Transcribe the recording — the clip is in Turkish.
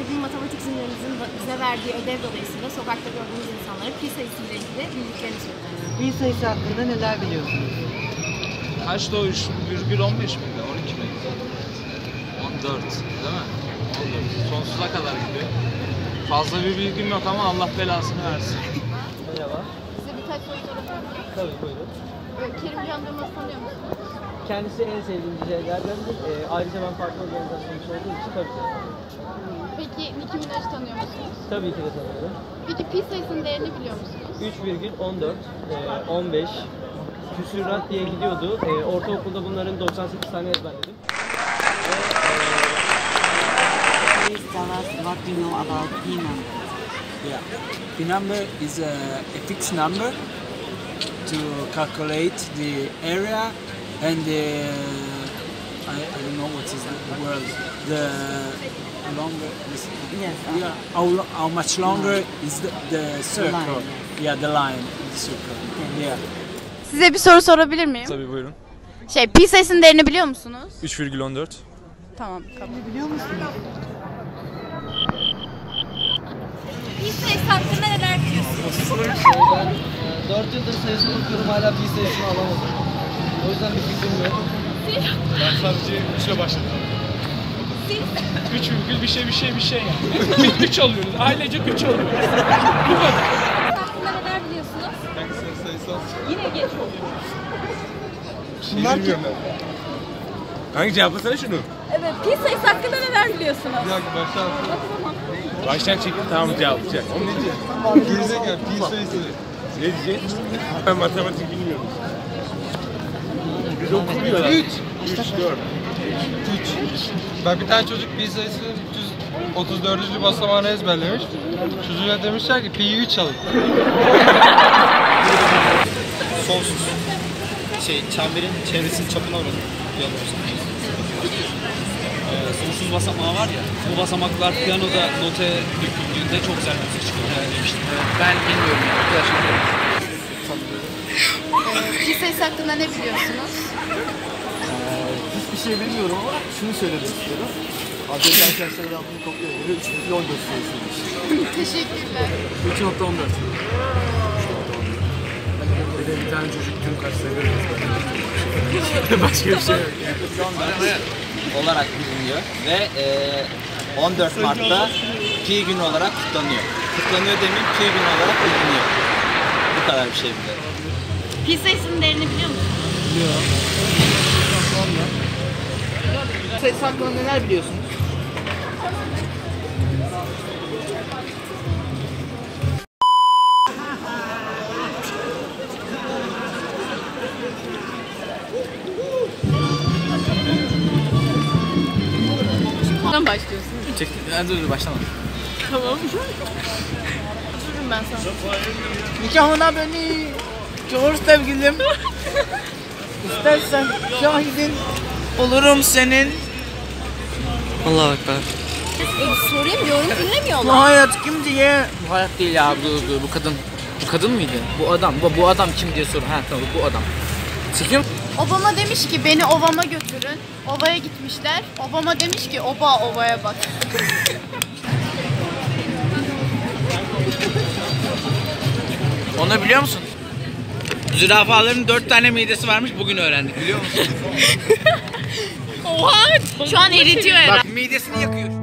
bugün matematik zinlerimizin bize verdiği ödev dolayısıyla sokakta gördüğümüz insanlara pi sayısıyla ilgili bildiklerini soracağız. Pi sayısı hakkında neler biliyorsunuz? Kaçta o 3,15 miydi? 12 miydi? 14 değil mi? 14. Sonsuza kadar gidiyor. Fazla bir bilgim yok ama Allah belasını versin. Merhaba. Size birkaç soru sorabilir miyim? Tabii buyurun. Kerimcan Durmaz'ı tanıyor musunuz? Kendisi en sevdiğim DJ'lerdendir. Ee, ayrıca ben farklı organizasyonda olduğum için tabii ki. Peki Nicki Minaj'ı tanıyor musunuz? Tabii ki de tanıyorum. Peki pi sayısının değerini biliyor musunuz? 3,14, e, 15, küsürat diye gidiyordu. E, ortaokulda bunların 98 tane ezberledim. Please tell us what you know about P number. Yeah. The number is a, a fixed number to calculate the area and the I, I don't know what is the word the longer is, Yes, yeah how, how much longer is the, the circle line, yeah the line the circle yeah Size bir soru sorabilir miyim? Tabii buyurun. Şey pi sayısının değerini biliyor musunuz? 3,14. Tamam kabul. Biliyor musunuz? Pi sayısı hakkında neler biliyorsunuz? Ben 4 yıldır sayısını okuyorum hala pi sayısını alamadım. O yüzden bir fikrim yok. Ben sadece 3 ile başladım. 3 virgül bir şey bir şey bir şey yani. 3 alıyoruz. Ailecek 3 alıyoruz. hakkında neler biliyorsunuz? Hangisi sayısal? Yine geç oluyor. Bunlar kim? Hangi cevaplasana şunu? Evet pi sayısı hakkında neler biliyorsunuz? Bir dakika baştan. Baştan çekin tamam cevaplayacak. Onu ne diyeceksin? Gerizekalı pi sayısı. Ne diyeceksin? Ben matematik bilmiyorum. Okumuyorlar. 3. 3, 4. 3. Bak bir tane çocuk pi sayısının 334. basamağını ezberlemiş. Çocuğa demişler ki pi'yi 3 alın. sonsuz şey çemberin çevresinin çapına oranı. Ee, sonsuz basamağı var ya, bu basamaklar piyanoda notaya döküldüğünde çok güzel müzik çıkıyor yani demiştim. Ben bilmiyorum ya. Arkadaşlar. Pi sayısı hakkında ne biliyorsunuz? Hiçbir şey bilmiyorum ama şunu söylemek istiyorum. Az önce arkadaşlar yaptığım kopya göre 3 virgül 14 sayısıymış. Teşekkürler. 3.14. Bir de bir tane çocuk tüm kaçları Başka bir şey yok. olarak biliniyor ve e, 14 Mart'ta Pi günü olarak kutlanıyor. Kutlanıyor demin Pi günü olarak biliniyor. Bu kadar bir şey biliyorum. Pi sayısının değerini biliyor musunuz? Sayısı hakkında neler biliyorsunuz? Buradan başlıyorsun. Çek. Dur dur başlama. Tamam. Dururum ben sana. Nikahına beni çağır sevgilim. İstersen şahidin olurum senin. Allah ekber. E, sorayım yorum dinlemiyorlar. Bu hayat kim diye Bu hayat değil ya bu, bu, bu kadın. Bu kadın mıydı? Bu adam. Bu, bu adam kim diye sor. Ha tamam bu adam. Çekiyor? Obama demiş ki beni ovama götürün. Ovaya gitmişler. Obama demiş ki oba ovaya bak. Onu biliyor musun? Zürafaların dört tane midesi varmış bugün öğrendik biliyor musun? Oha! Şu an eritiyor herhalde. Bak midesini yakıyor.